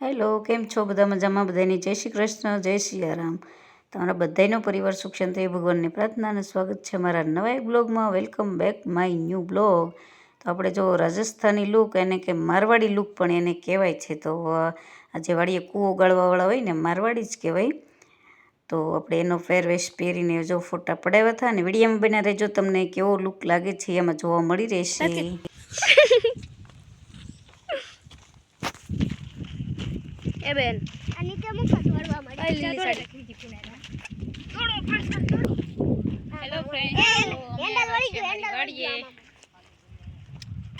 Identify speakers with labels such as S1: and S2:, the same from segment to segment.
S1: Hello, કેમ છો બધા મજામાં બધાની? જય શ્રી કૃષ્ણ, જય શ્રી રામ તમારા બધાનો પરિવાર સુખ શાંતિ ભગવાનની પ્રાર્થના સ્વાગત છે મારા નવા એક બ્લોગમાં. Welcome back my new blog. તો આપણે જો રાજસ્થાની લુક, એને કે મારવાડી લુક પણ એને કહેવાય છે, તો આ જે વાડીએ કૂવો ગાળવાવાળા હોય ને, મારવાડી જ કહેવાય. તો આપણે એનો ફેરવેશ પહેરીને જો ફોટા પડાવ્યા હતા, અને વિડીયામાં બના રહેજો, તમને કેવો લુક લાગે છે, એમાં જોવા મળી રહેશે.
S2: એ બેન.
S3: અને તે મુખ દોડવા માંડી.
S2: પાછળ લીલી
S4: હેલો ફ્રેન્ડ
S3: હેન્ડલ વળી ગયું હેન્ડલ
S4: વાડીએ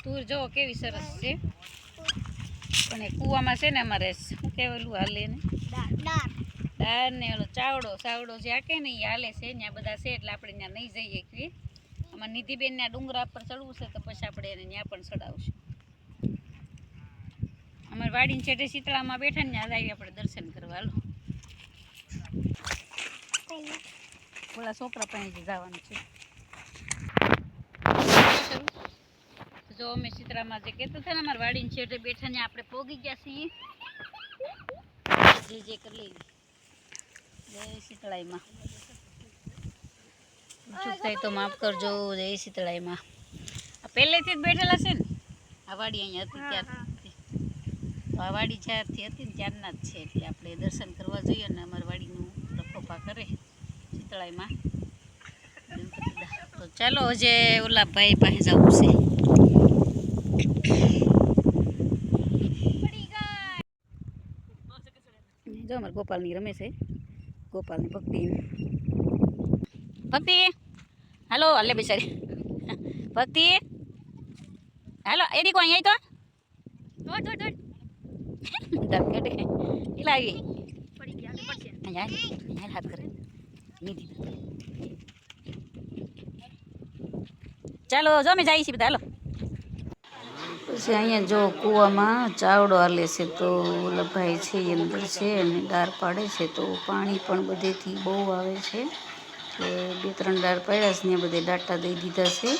S4: તુર જો કેવી સરસ છે. પણ એ કૂવામાં છે ને અમારે શું કહેવાલું હાલે ને?
S3: ડાર
S4: દાળ. ને ઓલો ચાવડો ચાવડો જે આકે ને એ હાલે છે ત્યાં બધા છે એટલે આપણે ત્યાં નહીં જઈએ કે આમાં નિધિબેન ના ડુંગરા પર ચડવું છે તો પછી આપણે એને ત્યાં પણ ચડાવશું. વાડીને છેટે શીતળામાં બેઠા ને ત્યાં આવી આપણે દર્શન કરવા. લો ઓલા છોકરા પાસે જવાનું છે. જો અમે શીતળામાં જે કહેતા હતા ને અમારે વાડીને છેટે બેઠા ને આપણે પોગી ગયા છીએ. જે જે કરી જય શીતળાઈમાં. ચૂક થાય તો માફ કરજો જય શીતળાઈમાં. આ પહેલેથી જ બેઠેલા છે ને? આ વાડી અહીંયા હતી ત્યારથી તો આ વાડી જ્યારથી હતી ને ત્યારના જ છે એટલે આપણે દર્શન કરવા જોઈએ અને અમારી વાડીનું રખોપા કરે શીતળાઈમાં. તો ચાલો હજે ઓલા પાસે જવું છે. જો અમારે ગોપાલની રમે છે. ગોપાલની ભક્તિ. ભક્તિ? હાલો, હાલે બિચારી ભક્તિ? હાલો એની કોઈ અહીં તો.
S2: દોડ દોડ દોડ
S4: આવી અહીંયા અહીંયા હાથ કરે ચાલો જો અમે જઈએ છીએ બધા હાલો
S1: પછી અહીંયા જો કૂવામાં ચાવડો હાલે છે તો લભાઈ છે એ અંદર છે અને ડાર પાડે છે તો પાણી પણ બધેથી બહુ આવે છે. એટલે બે ત્રણ ડાર પાડ્યા છે ને બધે ડાટા દઈ દીધા છે.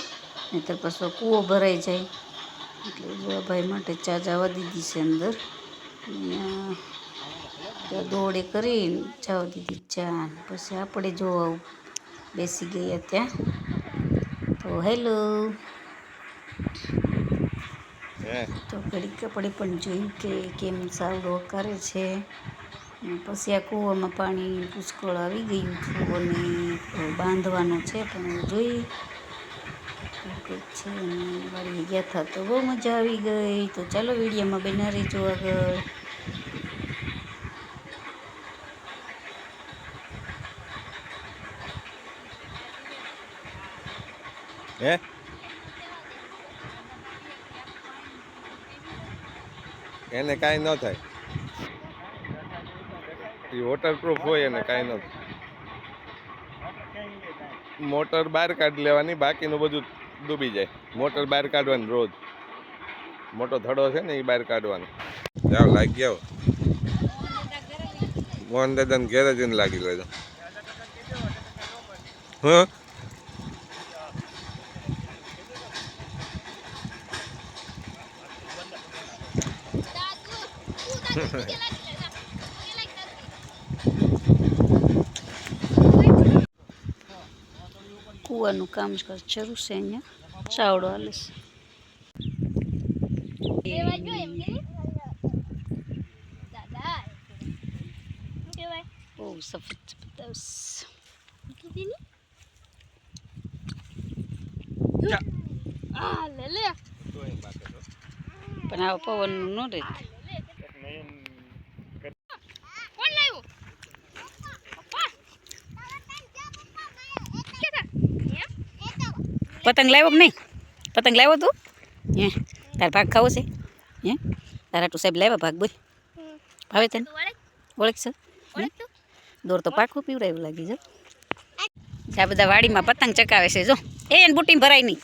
S1: નહીંતર પાછો કૂવો ભરાઈ જાય. એટલે જો ભાઈ માટે ચા જવા દીધી છે અંદર. દોડે કરી જવા દીધી ચાન પછી આપણે જોવા આવું બેસી ગયા ત્યાં. તો હેલો. તો ઘડીક આપણે પણ જોયું કે કેમ સાવડો કરે છે. પછી આ કૂવામાં પાણી પુષ્કળ આવી ગયું અને બાંધવાનું છે પણ જોઈ. છે અને વાળીએ ગયા હતા તો બહુ મજા આવી ગઈ. તો ચાલો વિડીયોમાં બના રહેજો આગળ.
S5: હે? એને કાંઈ ન થાય. એ વોટરપ્રૂફ હોય એને કાંઈ ન થાય. મોટર બહાર કાઢી લેવાની, બાકીનું બધું ડૂબી જાય. મોટર બહાર કાઢવાની રોજ. મોટો થડો છે ને એ બહાર કાઢવાનો. જાવ લાગી જાઓ મોહન દાદાને ઘેરે જઈને લાગી લેજો હા?
S1: કૂવાનું કામ શરૂ છે અહીંયા. ચાવડો હાલે છે. બહુ
S3: સફેદની
S1: પણ આવો પવનનું ન રહે
S2: કોણ
S4: પતંગ લાવ્યો કે નહીં? પતંગ લાવ્યો તું? હે તાર ભાગ ખાવો છે. હે તારા ટુ સાહેબ લાવ્યા ભાગ બોલ. ભાવે તને? ઓળખ? છે હે? દોર તો પાકું પીવડાયું લાગી જો આ બધા વાડીમાં પતંગ ચકાવે છે જો. એ એને બુટીમાં ભરાય નહીં.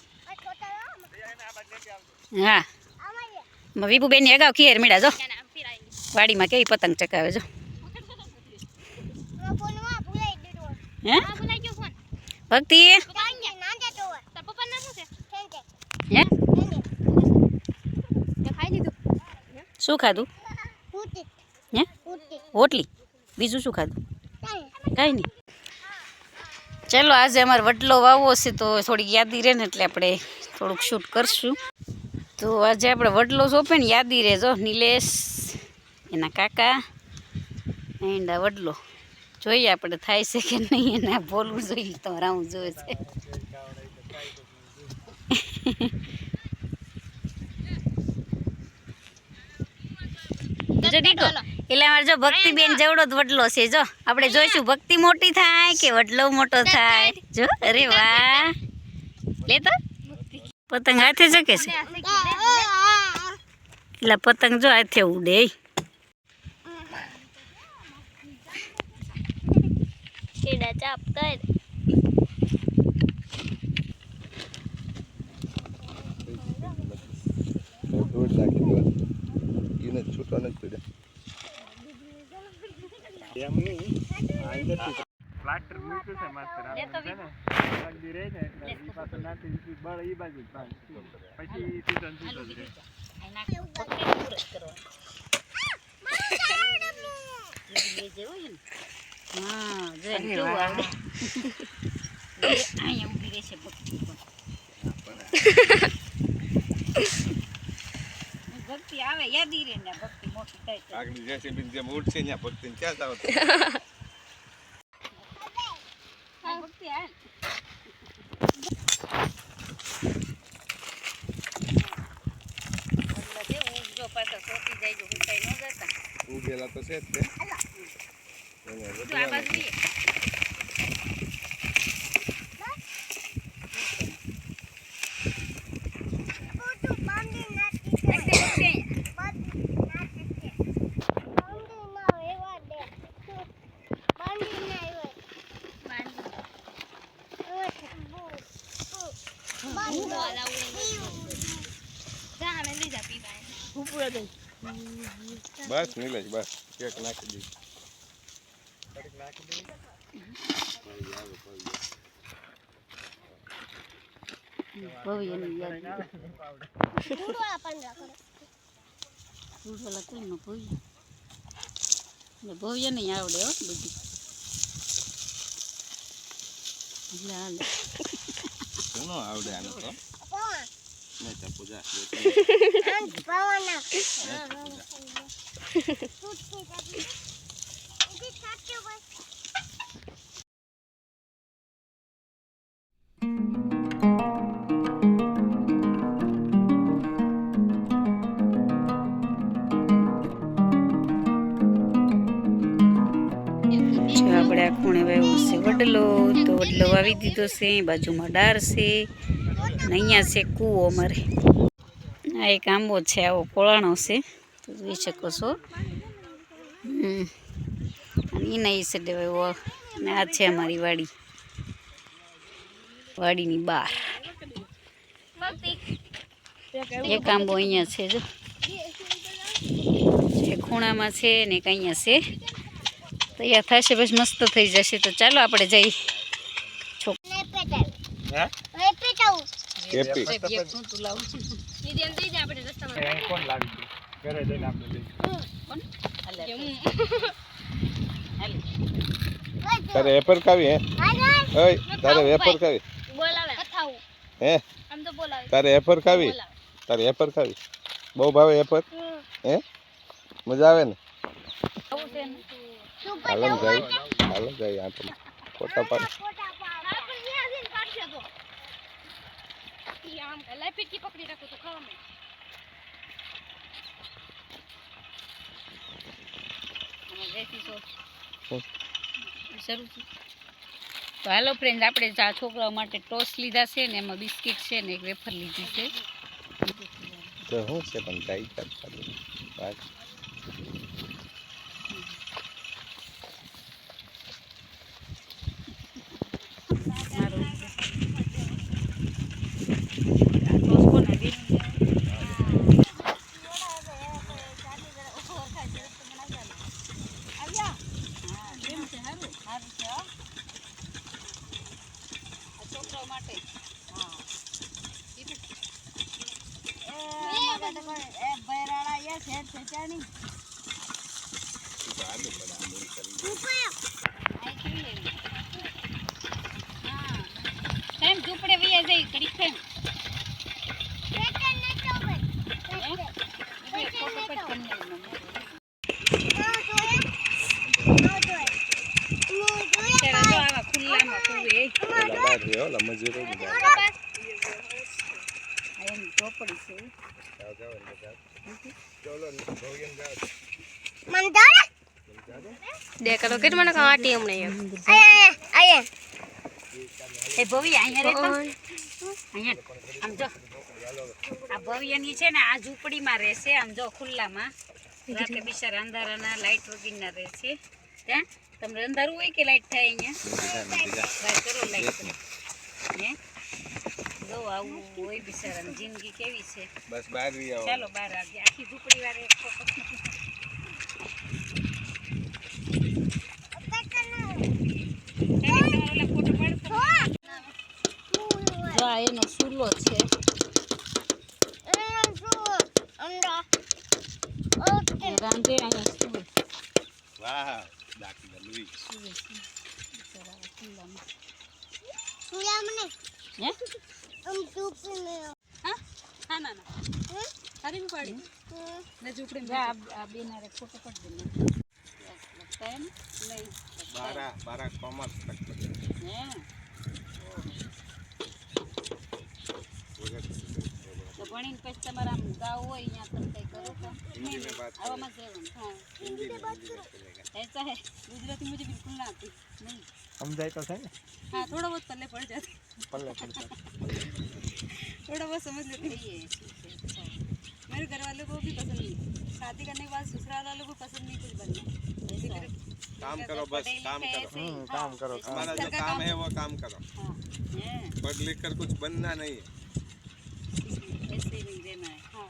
S4: હા. મ વિભુબેનની અગાઉ ખીર મીડા જો. વાડીમાં કેવી પતંગ ચકાવે જો.
S3: ફોનમાં ભૂલાઈ દીધો
S4: હે?
S2: આ ભૂલાઈ ગયો ફોન.
S4: ભક્તિ
S3: નાંદે તો
S2: તાર પપ્પા નામ શું છે
S3: થેન્ક
S4: હે? શું ખાધું? હે? ઓટલી બીજું શું ખાધું?
S3: કાંઈ
S4: નહીં ચાલો, આજે અમારે વડલો વાવવો છે તો થોડીક યાદી રહે ને એટલે આપણે થોડુંક શૂટ કરશું. તો આજે આપણે વડલો સોંપે ને યાદી રહેજો નિલેશ, એના કાકા એન્ડ વડલો. જોઈએ આપણે થાય છે કે નહીં, એને બોલવું જોઈએ તો રાઉન્ડ જોઈએ છે. જો દીકરો એટલે અમારે જો ભક્તિ બેન જવડો જ વડલો છે જો. આપણે જોઈશું ભક્તિ મોટી થાય કે વડલો મોટો થાય? જો અરે વાહ. લે તો. પતંગ હાથે જકે છે? એટલે પતંગ જો હાથે ઉડે.
S3: ચાપ કર
S5: દોઢ નાખી દો એને છૂટવા નથી પડ્યા
S6: પ્લાસ્ટર મૂક્યું છે માસ્ટર લગી રહે ને એટલે નાખી બળ ઈ બાજુ પછી સીધો ને રહે
S4: હા જો એને કેવું આવડે અહીંયા ઊભી રહેશે ભક્તિ આવે યાદી ને ભક્તિ મોટી થાય
S5: જેમ ભક્તિ ક્યાં જાવ
S4: ભક્તિ પાછા સોટી જાય જો ઊંઘાઈ ન જતા.
S5: ઉગેલા તો છે જ તે
S4: આ બાજુ
S5: વધવાનું.
S4: એ.
S3: ફોટો બાંધી નાખી
S4: નાખ દે ભક્તિ અહીંયા.
S3: બાંધી નાખી બાંધી ના એવા દે બાંધી ના એવા
S5: બસ નીલેશ બસ. કેક નાખી દઈ
S4: ભવ્યની યાદ
S3: ઉડવા પણ રાખો.
S4: ઉડવાલા કોઈ ન ભવ્ય નહીં આવડે હો બધી.
S5: આવડે આને તો પૂજા.
S4: આપણે આ ખૂણે વાવ્યો છે વડલો, તો વડલો વાવી દીધો છે બાજુમાં ડાર છે અને અહીંયા છે કૂવો અમારે. આ એક આંબો છે, આવો પોળાણો છે. જોઈ શકો છો. એના એ સાઈડે અને આ છે અમારી વાડી. વાડીની બહાર. એક આંબો અહીંયા છે જો. ખૂણામાં છે ને એક અહીંયા છે. તૈયાર થશે પછી મસ્ત થઈ જશે. તો ચાલો આપણે જઈ.
S3: ને
S6: ઘરે જઈને આપણે લઈ
S5: તારે વેપર ખાવી હે? ઓય તારે વેપર ખાવી.
S2: બોલાવે. કથાવું.
S5: હે?
S2: આમ તો બોલાવે.
S5: તારે વેપર ખાવી? તારે વેપર ખાવી? બહુ ભાવે વેપર હે? મજા આવે ને? હાલો જાય. હાલો જાય આ તો ફોટા પાડ.
S3: ફોટા
S2: આમ લાઈ પકડી રાખો તો ખાવા
S4: તો હાલો ફ્રેન્ડ આપણે આ છોકરાઓ માટે ટોસ લીધા છે ને એમાં બિસ્કિટ છે ને એક વેફર લીધી છે.
S5: શું છે પણ જાય કરતા
S4: છોકરાઓ માટે. ઝૂંપડે. વૈયા જઈ ઘડી કેમ ફોટો કટ કરી અત્યારે જો આવા ખુલ્લામાં કૂવે
S5: ઓલા બહાર રહ્યો ઓલા મજૂરો બધા
S4: આ એની ચોપડી છે
S5: જાઓ, જાઓ, અંદર જાઓ. ચલો ભવ્યન જાઓ.
S3: દેખાડો કેટલી મને કાટી હમણે
S4: એ ભવ્ય અહીંયા અહીંયા આમ જો. આ ભવ્યની છે ને આ ઝૂંપડીમાં રહેશે આમ જો ખુલ્લામાં. રાતે બિચારા અંધારાના લાઈટ વગીરના રહેશે. ત્યાં? તમને અંધારું હોય કે લાઈટ થાય અહીંયા? કરો લાઈટ આવું હોય બિચારાની જિંદગી કેવી છે?
S5: બસ બહાર આવો.
S4: ચાલો બહાર આવી આખી ઝૂંપડી એક આ એનો સૂલો છે. એ રાંધે અહીંયા સૂવે
S5: વાહ
S4: છે બિચારા ખુલ્લામાં હે હા? હા? ના ના. સારી બી પાડી? ને ઝૂંપડી જા આ બે નારે ફોટો પાડી દે. લગતા હે ને નહીં
S5: બારા બારા કોમર્સ તક
S4: હે? તો ભણીને પછી તમારે આમ ગાવ હોય અહીંયા તમે કંઈ કરો તો
S5: हिंदी में बात
S4: આવામાં જ રહેવાનું હા
S5: हिंदी में हिंदी में चलेगा
S4: ऐसा है गुजराती मुझे बिल्कुल ना आती नहीं
S6: સમજાય તો છે ને
S4: हाँ थोड़ा बहुत पल्ले पड़ जाती
S6: પલ્લે પડતા
S4: थोड़ा बहुत समझ लेती है ये अच्छा है। मेरे घर वालों को भी पसंद नहीं शादी करने के बाद ससुराल वालों को पसंद नहीं कुछ बनना ऐसा है।
S5: काम
S4: इनका
S5: करो
S4: तो
S5: बस
S4: पढ़े
S5: काम
S4: लिखे
S5: करो
S4: ऐसे ही,
S6: हम्म,
S4: हाँ,
S6: काम करो, काम।
S5: हमारा जो
S4: घर का
S5: काम है वो काम करो
S4: हाँ हैं,
S5: पढ़ लिख कर कुछ बनना नहीं है
S4: नहीं रहना है। हाँ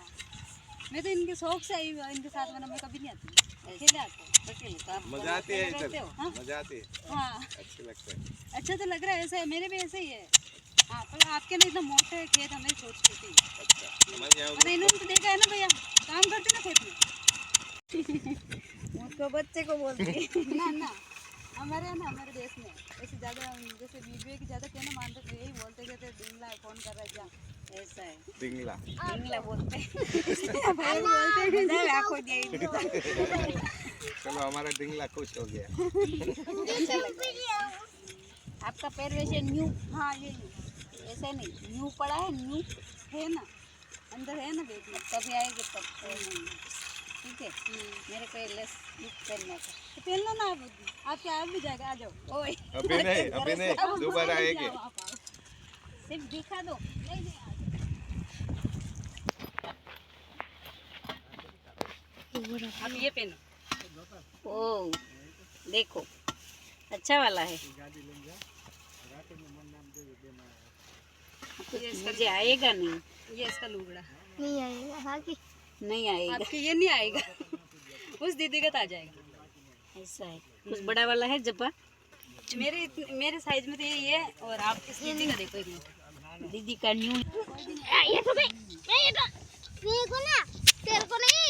S4: मैं तो इनके शौक से आई हूँ इनके साथ मैं कभी नहीं आती। अकेले आते हो। अकेले तो आप
S5: मज़ा आती है इधर?
S4: हाँ?
S5: मज़ा आती है?
S4: हाँ।
S5: अच्छी लगता है।
S4: अच्छा तो लग रहा है ऐसा है मेरे भी ऐसे ही है। हाँ पर आपके ना इतना मोटे खेत हमें सोचती थी
S5: अच्छा हमारे
S4: अरे इन्होंने तो देखा है ना भैया काम करते ना खेत में। मुझको बच्चे को बोलते ना ना हमारे यहाँ ना हमारे देश में ऐसे ज़्यादा जैसे वीडियो की ज़्यादा कहना मानते थे यही बोलते कहते डिंगला फ़ोन कर रहा है है
S5: डिंगला
S4: डिंगला बोलते हैं भाई बोलते हैं आँखों दिया इनको।
S5: चलो हमारा डिंगला खुश हो गया।
S4: आपका पैर वैसे न्यू हाँ ये ऐसे नहीं न्यू पड़ा है न्यू है ना अंदर है ना बेट तभी आएगी तब ठीक है मेरे को लेस यूज़ करना था तो पहन लो ना आप आपके आ भी जाएगा आ जाओ ओए
S5: अभी नहीं अभी नहीं दोबारा आएगी
S4: सिर्फ़ दिखा दो नहीं जाओ। आप ये पहनो। ओ देखो अच्छा वाला है। मुझे आएगा नहीं। ये इसका लुगड़ा।
S3: नहीं आएगा बाकी
S4: नहीं आएगा। आपके ये नहीं आएगा। उस दीदी का तो आ जाएगा। ऐसा है। कुछ बड़ा वाला है जब्बा? मेरे मेरे साइज़ में तो यही है और आप इस दीदी का देखो एक मिनट। दीदी का न्यू
S3: ये तो मैं ये तो मेरे को ना तेरे को नहीं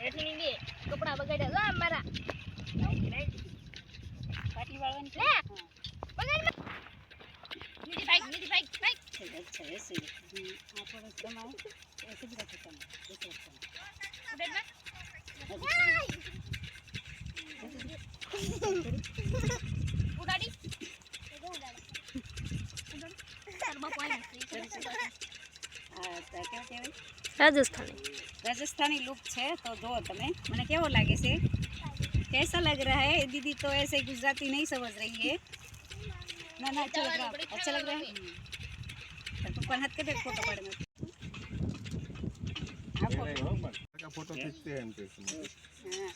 S3: રેઠણી બે કપડા બગાડ્યા. જો મારા.
S4: પાટી
S3: વાળવાની
S4: છે
S3: બગાડ
S4: નીચે બાઈક નીચે
S3: બાઈક બાઈક છે બાઈક છે એસે આપણો
S4: તમા એસે જ રાખો
S3: રાજસ્થાની.
S4: राजस्थानी लुक है तो दो तमें। मैंने केव लगे से कैसा लग रहा है? दीदी तो ऐसे गुजराती नहीं समझ रही है। ना ना अच्छा लग रहा अच्छा लग रहा है? हम्म। तो पर हाथ के में फ़ोटो
S5: खींचते हैं
S4: हाँ।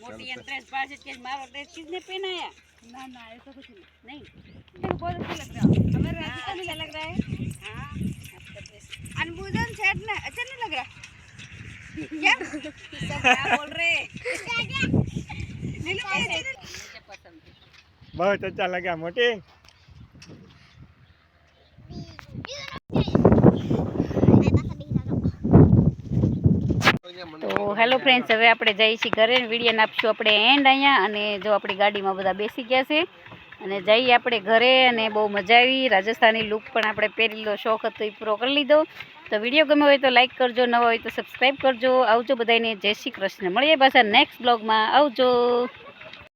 S4: मोटी के ड्रेस किसने पहनाया
S7: ना ना ऐसा कुछ नहीं।
S4: नहीं?
S7: बहुत अच्छा लग रहा है। हमारे
S4: हाँ।
S7: राजस्थान में लग रहा है।
S4: हाँ।
S7: अनबुझन सेट ना अच्छा नहीं लग रहा क्या
S4: सब क्या बोल रहे हैं
S7: नहीं लग रहा है?
S4: मुझे पसंद है
S3: બહુ અચ્છા લાગ્યા મોટી
S4: તો હેલો ફ્રેન્ડ્સ હવે આપણે જઈએ છીએ ઘરે વિડીયો આપશું આપણે એન્ડ અહીંયા અને જો આપણી ગાડીમાં બધા બેસી ગયા છે અને જઈએ આપણે ઘરે અને બહુ મજા આવી રાજસ્થાની લુક પણ આપણે પહેરેલો શોખ હતો એ પૂરો કરી લીધો તો વીડિયો ગમે હોય તો લાઇક કરજો, નવા હોય તો સબસ્ક્રાઈબ કરજો. આવજો બધાને જય શ્રી કૃષ્ણ. મળીએ પાછા નેક્સ્ટ બ્લોગમાં આવજો.